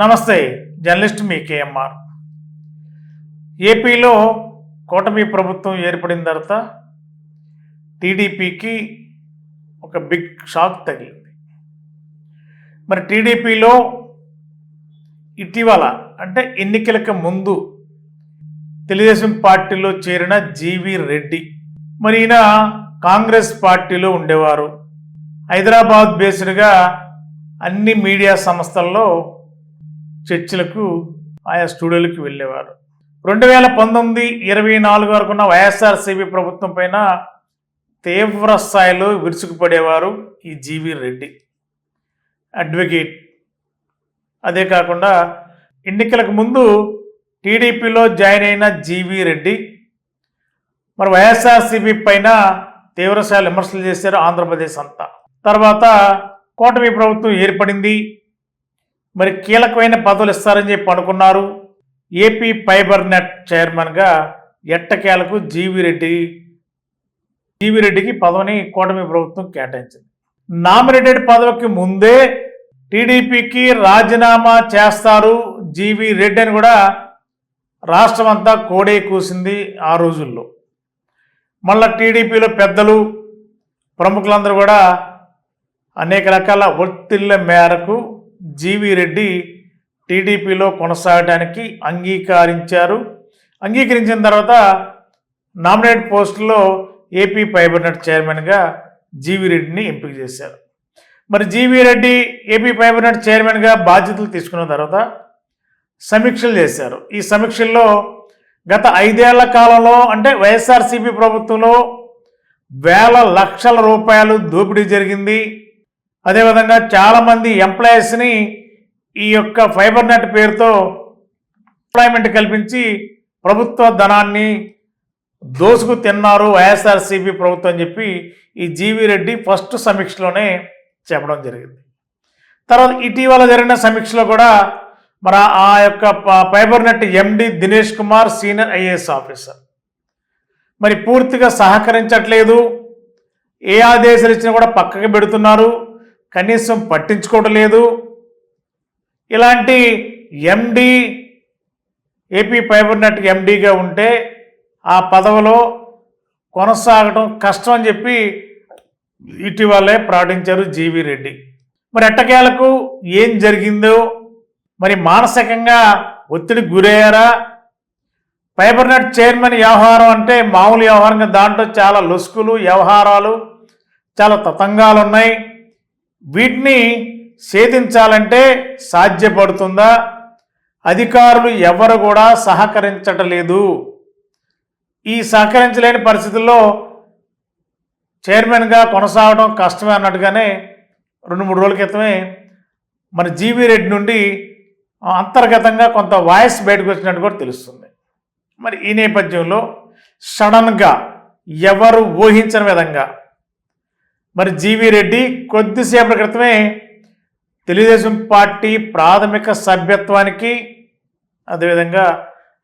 నమస్తే జర్నలిస్ట్ మీ కేఎంఆర్. ఏపీలో కూటమి ప్రభుత్వం ఏర్పడిన తర్వాత టీడీపీకి ఒక బిగ్ షాక్ తగిలింది. మరి టీడీపీలో ఇటీవల అంటే ఎన్నికలకు ముందు తెలుగుదేశం పార్టీలో చేరిన జీవి రెడ్డి. మరి ఈయన కాంగ్రెస్ పార్టీలో ఉండేవారు. హైదరాబాద్ బేస్డ్గా అన్ని మీడియా సంస్థల్లో చర్చిలకు ఆయా స్టూడియోలకు వెళ్ళేవారు. రెండు వేల పంతొమ్మిది ఇరవై నాలుగు వరకు ఉన్న వైఎస్ఆర్సీపీ ప్రభుత్వం పైన తీవ్ర స్థాయిలో విరుచుకుపడేవారు ఈ జీవి రెడ్డి. అడ్వకేట్. అదే కాకుండా ఎన్నికలకు ముందు టీడీపీలో జాయిన్ అయిన జీవి రెడ్డి మరి వైఎస్ఆర్సీపీ పైన తీవ్రస్థాయిలో విమర్శలు చేశారు ఆంధ్రప్రదేశ్ అంతా. తర్వాత కూటమి ప్రభుత్వం ఏర్పడింది మరి కీలకమైన పదవులు ఇస్తారని చెప్పి అనుకున్నారు. ఏపీ ఫైబర్ నెట్ చైర్మన్గా ఎట్టకేలకు జీవి రెడ్డి జీవి రెడ్డికి పదవిని కూటమి ప్రభుత్వం కేటాయించింది. నామినేటెడ్ పదవికి ముందే టీడీపీకి రాజీనామా చేస్తారు జీవి రెడ్డి అని కూడా రాష్ట్రం అంతా కోడే కూసింది ఆ రోజుల్లో. మళ్ళా టీడీపీలో పెద్దలు ప్రముఖులందరూ కూడా అనేక రకాల ఒత్తిళ్ళ మేరకు జీవి రెడ్డి టీడీపీలో కొనసాగడానికి అంగీకరించారు. అంగీకరించిన తర్వాత నామినేట్ పోస్టులో ఏపీ ఫైబర్నెట్ చైర్మన్గా జీవి రెడ్డిని ఎంపిక చేశారు. మరి జీవి రెడ్డి ఏపీ ఫైబర్నెట్ చైర్మన్గా బాధ్యతలు తీసుకున్న తర్వాత సమీక్షలు చేశారు. ఈ సమీక్షల్లో గత ఐదేళ్ళ కాలంలో అంటే వైఎస్ఆర్సీపీ ప్రభుత్వంలో వేల లక్షల రూపాయలు దోపిడీ జరిగింది. అదేవిధంగా చాలామంది ఎంప్లాయీస్ని ఈ యొక్క ఫైబర్ నెట్ పేరుతో ఎంప్లాయ్మెంట్ కల్పించి ప్రభుత్వ ధనాన్ని దోసుకు తిన్నారు వైఎస్ఆర్సీపీ ప్రభుత్వం అని చెప్పి ఈ జీవి రెడ్డి ఫస్ట్ సమీక్షలోనే చెప్పడం జరిగింది. తర్వాత ఇటీవల జరిగిన సమీక్షలో కూడా మరి ఆ యొక్క ప- fibre net MD Dinesh Kumar senior IAS officer మరి పూర్తిగా సహకరించట్లేదు. ఏ ఆదేశాలు ఇచ్చినా కూడా పక్కకి పెడుతున్నారు. కనీసం పట్టించుకోవడం లేదు. ఇలాంటి ఎండి ఏపీ ఫైబర్ నెట్ ఎండీగా ఉంటే ఆ పదవిలో కొనసాగడం కష్టం అని చెప్పి ఇటీవలే ప్రకటించారు జీవి రెడ్డి. మరి ఎట్టకేలకు ఏం జరిగిందో మరి మానసికంగా ఒత్తిడి గురయ్యారా? ఫైబర్ నెట్ చైర్మన్ వ్యవహారం అంటే మామూలు వ్యవహారంగా దాంట్లో చాలా లొసుకులు వ్యవహారాలు చాలా తతంగాలు ఉన్నాయి. వీటిని ఛేదించాలంటే సాధ్యపడుతుందా? అధికారులు ఎవరు కూడా సహకరించటలేదు. ఈ సహకరించలేని పరిస్థితుల్లో చైర్మన్గా కొనసాగడం కష్టమే అన్నట్టుగానే రెండు మూడు రోజుల క్రితమే మన జీవీ రెడ్డి నుండి అంతర్గతంగా కొంత వాయిస్ బయటకు వచ్చినట్టు కూడా తెలుస్తుంది. మరి ఈ నేపథ్యంలో సడన్గా ఎవరు ఊహించని విధంగా మరి జీవీ రెడ్డి కొద్దిసేపటి క్రితమే తెలుగుదేశం పార్టీ ప్రాథమిక సభ్యత్వానికి అదేవిధంగా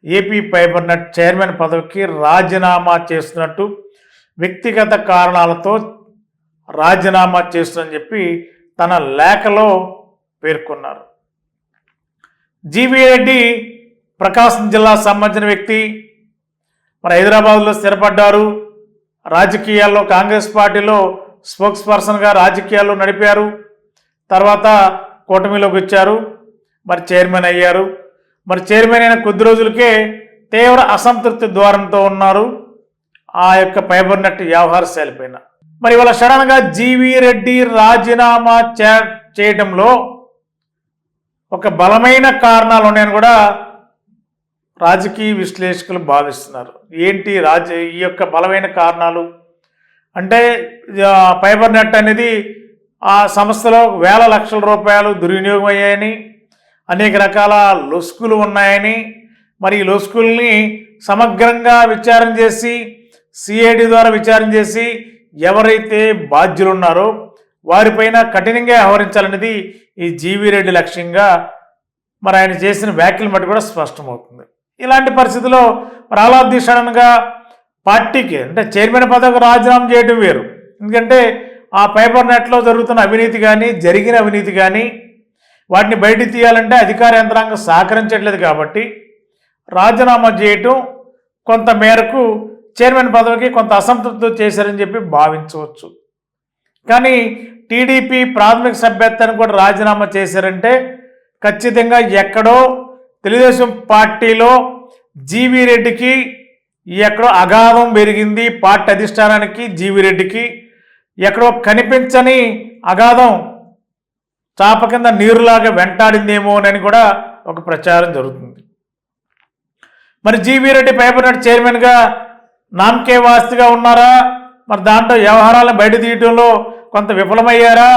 ఏపీ ఫైబర్ చైర్మన్ పదవికి రాజీనామా చేస్తున్నట్టు వ్యక్తిగత కారణాలతో రాజీనామా చేస్తుందని చెప్పి తన లేఖలో పేర్కొన్నారు. జీవీ రెడ్డి ప్రకాశం జిల్లా సంబంధించిన వ్యక్తి మరి హైదరాబాద్లో స్థిరపడ్డారు. రాజకీయాల్లో కాంగ్రెస్ పార్టీలో స్పోక్స్ పర్సన్గా రాజకీయాలు నడిపారు. తర్వాత కూటమిలోకి వచ్చారు. మరి చైర్మన్ అయ్యారు. మరి చైర్మన్ అయిన కొద్ది రోజులకే తీవ్ర అసంతృప్తి ద్వారంతో ఉన్నారు. ఆ యొక్క ఫైబర్ నెట్ వ్యవహార శైలిపైన మరి ఇవాళ సడన్గా జీవీ రెడ్డి రాజీనామా చే చేయడంలో ఒక బలమైన కారణాలు ఉన్నాయని కూడా రాజకీయ విశ్లేషకులు భావిస్తున్నారు. ఏంటి రాజ ఈ యొక్క బలమైన కారణాలు? అంటే ఫైబర్ నెట్ అనేది ఆ సంస్థలో వేల లక్షల రూపాయలు దుర్వినియోగం అయ్యాయని అనేక రకాల లొసుకులు ఉన్నాయని మరి ఈ లొసుకుల్ని సమగ్రంగా విచారణ చేసి సిఐడి ద్వారా విచారణ చేసి ఎవరైతే బాధ్యులు ఉన్నారో వారిపైన కఠినంగా వ్యవహరించాలనేది ఈ జీవీ రెడ్డి లక్ష్యంగా మరి ఆయన చేసిన వ్యాఖ్యలు మట్టి కూడా స్పష్టమవుతుంది. ఇలాంటి పరిస్థితిలో మరి అలాది పార్టీకి అంటే చైర్మన్ పదవికి రాజీనామా చేయడం వేరు. ఎందుకంటే ఆ పేపర్ నెట్లో జరుగుతున్న అవినీతి కానీ జరిగిన అవినీతి కానీ వాటిని బయటికి తీయాలంటే అధికార యంత్రాంగం సహకరించట్లేదు కాబట్టి రాజీనామా చేయటం కొంత మేరకు చైర్మన్ పదవికి కొంత అసంతృప్తి చేశారని చెప్పి భావించవచ్చు. కానీ టీడీపీ ప్రాథమిక సభ్యత్వాన్ని కూడా రాజీనామా చేశారంటే ఖచ్చితంగా ఎక్కడో తెలుగుదేశం పార్టీలో జీవీ రెడ్డికి ఎక్కడో అగాధం పెరిగింది పార్టీ అధిష్టానానికి జీవిరెడ్డికి. ఎక్కడో కనిపించని అగాధం చాప కింద నీరులాగా వెంటాడిందేమోనని కూడా ఒక ప్రచారం జరుగుతుంది. మరి జీవీ రెడ్డి పేపర్ చైర్మన్గా నామకే వాస్తిగా ఉన్నారా? మరి దాంట్లో వ్యవహారాలను బయట తీయటంలో కొంత విఫలమయ్యారా?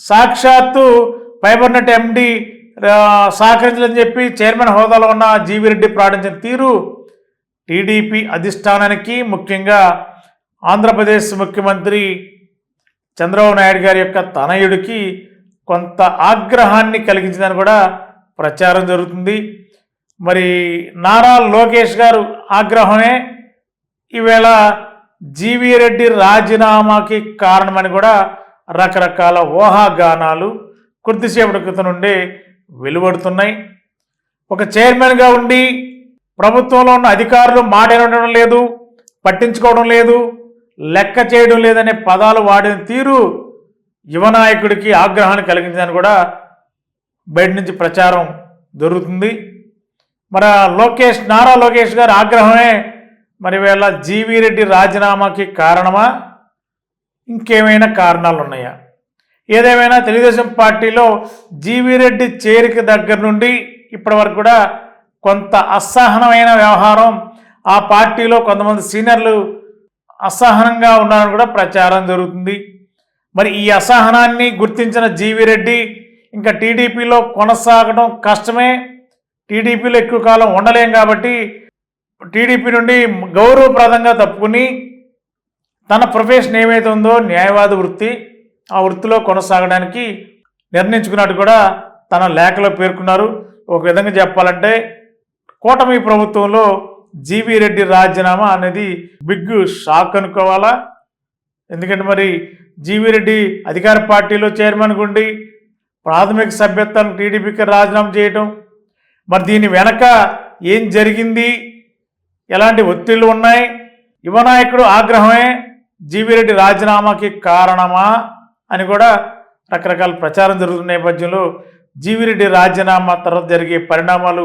సాక్షాత్తు పైబర్నెట్ ఎండి సహకరించలేదని చెప్పి చైర్మన్ హోదాలో ఉన్న జీవీ రెడ్డి ప్రాడించిన తీరు టీడీపీ అధిష్టానానికి ముఖ్యంగా ఆంధ్రప్రదేశ్ ముఖ్యమంత్రి చంద్రబాబు నాయుడు గారి యొక్క తనయుడికి కొంత ఆగ్రహాన్ని కలిగించిందని కూడా ప్రచారం జరుగుతుంది. మరి నారా లోకేష్ గారు ఆగ్రహమే ఈవేళ జీవీ రెడ్డి రాజీనామాకి కారణమని కూడా రకరకాల ఊహాగానాలు కొద్దిసేపటి క్రితం నుండి వెలువడుతున్నాయి. ఒక చైర్మన్గా ఉండి ప్రభుత్వంలో ఉన్న అధికారులు మాట వినడం లేదు పట్టించుకోవడం లేదు లెక్క చేయడం లేదనే పదాలు వాడిన తీరు యువనాయకుడికి ఆగ్రహాన్ని కలిగించిందని కూడా బయట నుంచి ప్రచారం దొరుకుతుంది మరి లోకేష్ నారా లోకేష్ గారి ఆగ్రహమే మరి వీళ్ళ జీవీ రెడ్డి రాజీనామాకి కారణమా? ఇంకేమైనా కారణాలు ఉన్నాయా ఏదేమైనా తెలుగుదేశం పార్టీలో జీవీ రెడ్డి చేరిక దగ్గర నుండి ఇప్పటి వరకు కూడా కొంత అసహనమైన వ్యవహారం. ఆ పార్టీలో కొంతమంది సీనియర్లు అసహనంగా ఉన్నారని కూడా ప్రచారం జరుగుతుంది. మరి ఈ అసహనాన్ని గుర్తించిన జీవీ రెడ్డి ఇంకా టీడీపీలో కొనసాగడం కష్టమే. టీడీపీలో ఎక్కువ కాలం ఉండలేం కాబట్టి టీడీపీ నుండి గౌరవప్రదంగా తప్పుకుని తన ప్రొఫెషన్ ఏమైతే ఉందో న్యాయవాద వృత్తి ఆ వృత్తిలో కొనసాగడానికి నిర్ణయించుకున్నట్టు కూడా తన లేఖలో పేర్కొన్నారు. ఒక విధంగా చెప్పాలంటే కూటమి ప్రభుత్వంలో జీవీ రెడ్డి రాజీనామా అనేది బిగ్ షాక్ అనుకోవాలా? ఎందుకంటే మరి జీవీ రెడ్డి అధికార పార్టీలో చైర్మన్ గుండి ప్రాథమిక సభ్యత్వాన్ని టీడీపీకి రాజీనామా చేయటం మరి దీని వెనక ఏం జరిగింది? ఎలాంటి ఒత్తిళ్ళు ఉన్నాయి? యువనాయకుడు ఆగ్రహమే జీవిరెడ్డి రాజీనామాకి కారణమా అని కూడా రకరకాల ప్రచారం జరుగుతున్న నేపథ్యంలో జీవిరెడ్డి రాజీనామా తర్వాత జరిగే పరిణామాలు